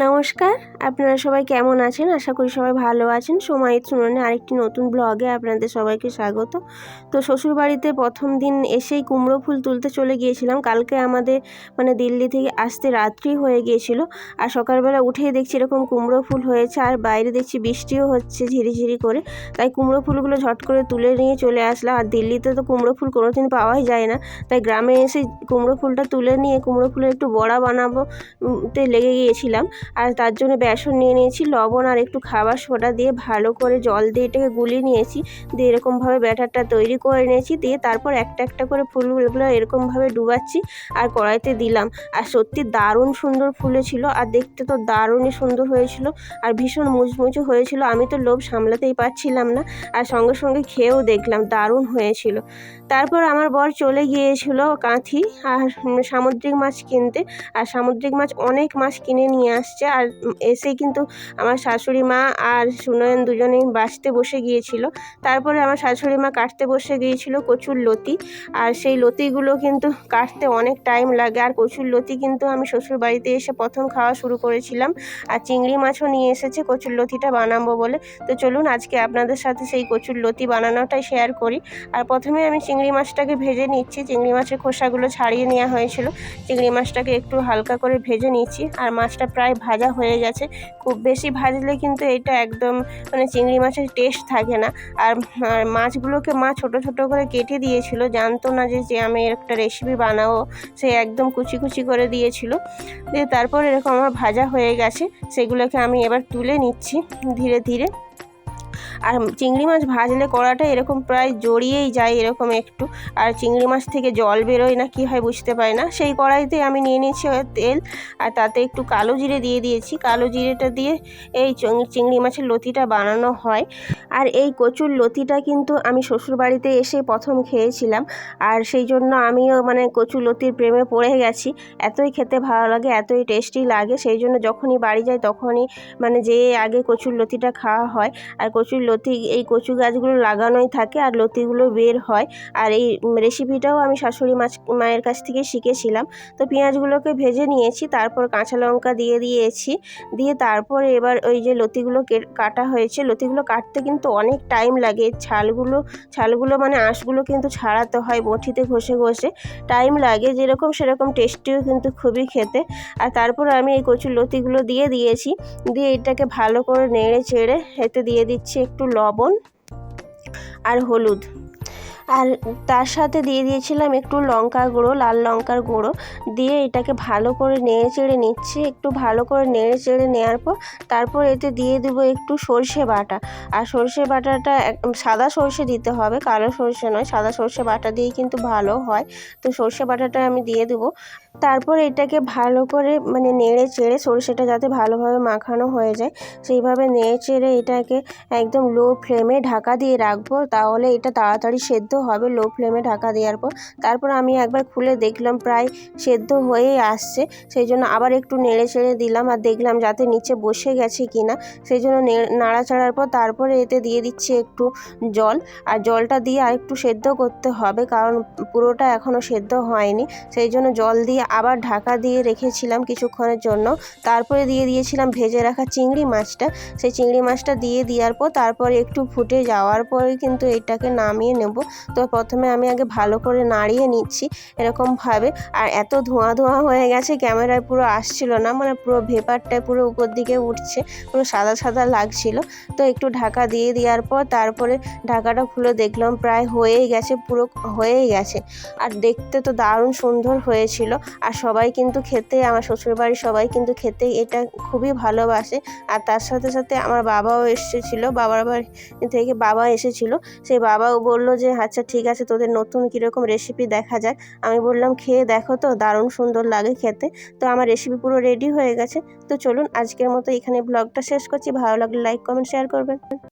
নমস্কার, আপনারা সবাই কেমন আছেন? আশা করি সবাই ভালো আছেন। সময় শুনুনে আরেকটি নতুন ব্লগে আপনাদের সবাইকে স্বাগত। তো শ্বশুরবাড়িতে প্রথম দিন এসেই কুমড়ো ফুল তুলতে চলে গিয়েছিলাম। কালকে আমাদের মানে দিল্লি থেকে আসতে রাত্রি হয়ে গিয়েছিল। আর সকালবেলা উঠেই দেখছি এরকম কুমড়ো ফুল হয়েছে। আর বাইরে দেখছি বৃষ্টিও হচ্ছে ঝিরিঝিরি করে। তাই কুমড়ো ফুলগুলো ঝট করে তুলে নিয়ে চলে আসলাম। আর দিল্লিতে তো কুমড়ো ফুল কোনোদিন পাওয়াই যায় না। তাই গ্রামে এসে কুমড়ো ফুলটা তুলে নিয়ে কুমড়ো ফুলের একটু বড়া বানাবো তে লেগে গিয়েছিলাম। আর তার জন্য বেসন নিয়ে নিয়েছি, লবণ আর একটু খাবার সোডা দিয়ে ভালো করে জল দিয়ে এটাকে গুলিয়ে নিয়েছি, দিয়ে এরকমভাবে ব্যাটারটা তৈরি করে নিয়েছি, দিয়ে তারপর একটা একটা করে ফুলগুলো এরকমভাবে ডুবাচ্ছি আর কড়াইতে দিলাম। আর সত্যি দারুণ সুন্দর ফুলেছিল আর দেখতে তো দারুণই সুন্দর হয়েছিল আর ভীষণ মুচমুচে হয়েছিল, আমি তো লোভ সামলাতেই পারছিলাম না আর সঙ্গে সঙ্গে খেয়েও দেখলাম দারুণ হয়েছিল। তারপর আমার বর চলে গিয়েছিল কাঁথি আর সামুদ্রিক মাছ কিনতে, আর সামুদ্রিক মাছ অনেক মাছ কিনে নিয়ে আসছে। আর এসে কিন্তু আমার শাশুড়ি মা আর সুনয়ন দুজনেই বাঁচতে বসে গিয়েছিল। তারপরে আমার শাশুড়ি মা কাটতে বসে গিয়েছিল কচুর লতি। আর সেই লতিগুলো কিন্তু কাটতে অনেক টাইম লাগে। আর কচুর লতি কিন্তু আমি শ্বশুর বাড়িতে এসে প্রথম খাওয়া শুরু করেছিলাম। আর চিংড়ি মাছও নিয়ে এসেছে কচুর লতিটা বানাবো বলে। তো চলুন আজকে আপনাদের সাথে সেই কচুর লতি বানানোটাই শেয়ার করি। আর প্রথমে আমি চিংড়ি মাছটাকে ভেজে নিচ্ছি। চিংড়ি মাছের খোসাগুলো ছাড়িয়ে নেওয়া হয়েছিল। চিংড়ি মাছটাকে একটু হালকা করে ভেজে নিচ্ছি। আর মাছটা প্রায় ভাজা হয়ে গেছে। খুব বেশি ভাজলে কিন্তু এটা একদম মানে চিংড়ি মাছের টেস্ট থাকে না। আর মাছগুলোকে মা ছোট ছোট করে কেটে দিয়েছিল। জানতো না যে যে আমি একটা রেসিপি বানাবো। সে একদম কুচি কুচি করে দিয়েছিল। দিয়ে তারপর এরকম আমার ভাজা হয়ে গেছে। সেগুলোকে আমি এবার তুলে নিচ্ছি ধীরে ধীরে। আর চিংড়ি মাছ ভাজলে কড়াটা এরকম প্রায় জড়িয়েই যায় এরকম একটু। আর চিংড়ি মাছ থেকে জল বেরোয় না, কী হয় বুঝতে পারি না। সেই কড়াইতে আমি নিয়ে নিয়েছি তেল, আর তাতে একটু কালো জিরে দিয়ে দিয়েছি। কালো জিরেটা দিয়ে এই চিংড়ি মাছের লতিটা বানানো হয়। আর এই কচুর লতিটা কিন্তু আমি শ্বশুরবাড়িতে এসে প্রথম খেয়েছিলাম। আর সেই জন্য আমিও মানে কচুর লতির প্রেমে পড়ে গেছি। এতই খেতে ভালো লাগে, এতই টেস্টি লাগে। সেই জন্য যখনই বাড়ি যাই তখনই মানে যে আগে কচুর লতিটা খাওয়া হয়। আর কচুর লতি, এই কচু গাছগুলো লাগানোই থাকে আর লতিগুলো বের হয়। আর এই রেসিপিটাও আমি শাশুড়ি মাছ, মায়ের কাছ থেকে শিখেছিলাম। তো পেঁয়াজগুলোকে ভেজে নিয়েছি, তারপর কাঁচা লঙ্কা দিয়ে দিয়েছি। দিয়ে তারপর এবার ওই যে লতিগুলো কাটা হয়েছে, লতিগুলো কাটতে কিন্তু অনেক টাইম লাগে। ছালগুলো ছালগুলো মানে আঁশগুলো কিন্তু ছাড়াতে হয়, বটিতে ঘষে ঘষে। টাইম লাগে যেরকম সেরকম টেস্টিও কিন্তু খুবই খেতে। আর তারপর আমি এই কচুর লতিগুলো দিয়ে দিয়েছি। দিয়ে এটাকে ভালো করে নেড়ে চেড়ে এতে দিয়ে দিচ্ছি একটু লবণ আর হলুদ। আর তার সাথে দিয়ে দিয়েছিলাম একটু লঙ্কার গুঁড়ো, লাল লঙ্কার গুঁড়ো। দিয়ে এটাকে ভালো করে নেড়ে চেড়ে নিচ্ছি। একটু ভালো করে নেড়ে চেড়ে নেওয়ার পর তারপর এতে দিয়ে দেবো একটু সর্ষে বাটা। আর সর্ষে বাটাটা সাদা সর্ষে দিতে হবে, কালো সর্ষে নয়, সাদা সর্ষে বাটা দিয়েই কিন্তু ভালো হয়। তো সর্ষে বাটাটা আমি দিয়ে দেবো। তারপর এটাকে ভালো করে মানে নেড়ে চেড়ে সরষেটা যাতে ভালোভাবে মাখানো হয়ে যায়, সেইভাবে নেড়ে চেড়ে এটাকে একদম লো ফ্লেমে ঢাকা দিয়ে রাখব। তাহলে এটা তাড়াতাড়ি সেদ্ধ হবে লো ফ্লেমে ঢাকা দেওয়ার পর। তারপর আমি একবার খুলে দেখলাম, প্রায় সেদ্ধ হয়েই আসছে। সেই জন্য আবার একটু নেড়ে চেড়ে দিলাম আর দেখলাম যাতে নিচে বসে গেছে কি না সেই জন্য নাড়াচাড়ার পর তারপরে এতে দিয়ে দিচ্ছি একটু জল। আর জলটা দিয়ে আর একটু সেদ্ধ করতে হবে কারণ পুরোটা এখনও সেদ্ধ হয়নি। সেই জন্য জল দিয়ে আবার ঢাকা দিয়ে রেখেছিলাম কিছুক্ষণের জন্য। তারপরে দিয়ে দিয়েছিলাম ভেজে রাখা চিংড়ি মাছটা। সেই চিংড়ি মাছটা দিয়ে দেওয়ার পর তারপরে একটু ফুটে যাওয়ার পরে কিন্তু এটাকে নামিয়ে নেব। তো প্রথমে আমি আগে ভালো করে নাড়িয়ে নিচ্ছি এরকমভাবে। আর এত ধোঁয়া ধোঁয়া হয়ে গেছে, ক্যামেরায় পুরো আসছিল না মানে পুরো ভেপারটায় পুরো উপর দিকে উঠছে, পুরো সাদা সাদা লাগছিল। তো একটু ঢাকা দিয়ে দেওয়ার পর তারপরে ঢাকাটা খুলে দেখলাম প্রায় হয়েই গেছে, পুরো হয়েই গেছে। আর দেখতে তো দারুণ সুন্দর হয়েছিল। আর সবাই কিন্তু খেতে, আমার শ্বশুরবাড়ির সবাই কিন্তু খেতে এটা খুবই ভালোবাসে। আর তার সাথে সাথে আমার বাবাও এসেছিল, বাবার বাড়ি থেকে বাবা এসেছিল। সেই বাবাও বলল যে আচ্ছা ঠিক আছে, তোদের নতুন কীরকম রেসিপি দেখা যায় আমি বললাম, খেয়ে দেখো তো, দারুণ সুন্দর লাগে খেতে। তো আমার রেসিপি পুরো রেডি হয়ে গেছে। তো চলুন, আজকের মতো এখানে ব্লগটা শেষ করছি। ভালো লাগলে লাইক কমেন্ট শেয়ার করবেন।